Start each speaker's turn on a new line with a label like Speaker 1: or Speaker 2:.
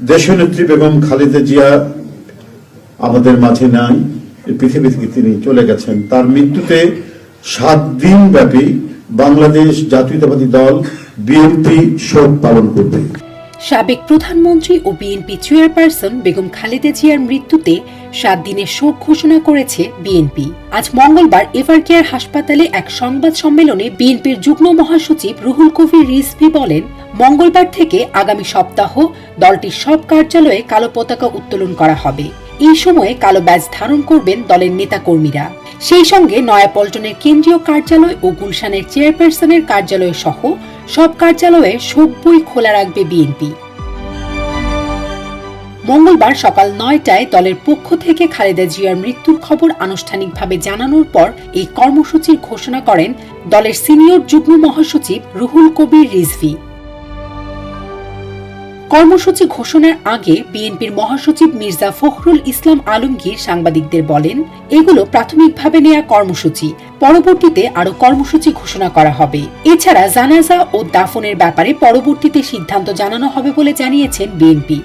Speaker 1: দেশনেত্রী বেগম খালেদা জিয়া আমাদের মাঝে নাই পৃথিবী থেকে তিনি চলে গেছেন। তার মৃত্যুতে সাত দিন ব্যাপী বাংলাদেশ জাতীয়তাবাদী দল বিএনপি শোক পালন করবে।
Speaker 2: সাবেক প্রধানমন্ত্রী ও বিএনপি চেয়ারপারসন বেগম খালেদা জিয়ার মৃত্যুতে সাত দিনের শোক ঘোষণা করেছে বিএনপি। আজ মঙ্গলবার এভারকেয়ার হাসপাতালে এক সংবাদ সম্মেলনে বিএনপির যুগ্ম মহাসচিব রুহুল কবির রিজভি বলেন, মঙ্গলবার থেকে আগামী সপ্তাহ দলটির সব কার্যালয়ে কালো পতাকা উত্তোলন করা হবে। এই সময়ে কালো ব্যাজ ধারণ করবেন দলের নেতাকর্মীরা। সেই সঙ্গে নয়াপল্টনের কেন্দ্রীয় কার্যালয় ও গুলশানের চেয়ারপারসনের কার্যালয় সহ সব কার্যালয়ে শোক বই খোলা রাখবে বিএনপি। মঙ্গলবার সকাল নয়টায় দলের পক্ষ থেকে খালেদা জিয়ার মৃত্যুর খবর আনুষ্ঠানিকভাবে জানানোর পর এই কর্মসূচির ঘোষণা করেন দলের সিনিয়র যুগ্ম মহাসচিব রুহুল কবির রিজভি। কর্মসূচি ঘোষণার আগে বিএনপির মহাসচিব মির্জা ফখরুল ইসলাম আলমগীর সাংবাদিকদের বলেন, এগুলো প্রাথমিকভাবে নেওয়া কর্মসূচি, পরবর্তীতে আরও কর্মসূচি ঘোষণা করা হবে। এছাড়া জানাজা ও দাফনের ব্যাপারে পরবর্তীতে সিদ্ধান্ত জানানো হবে বলে জানিয়েছেন বিএনপি।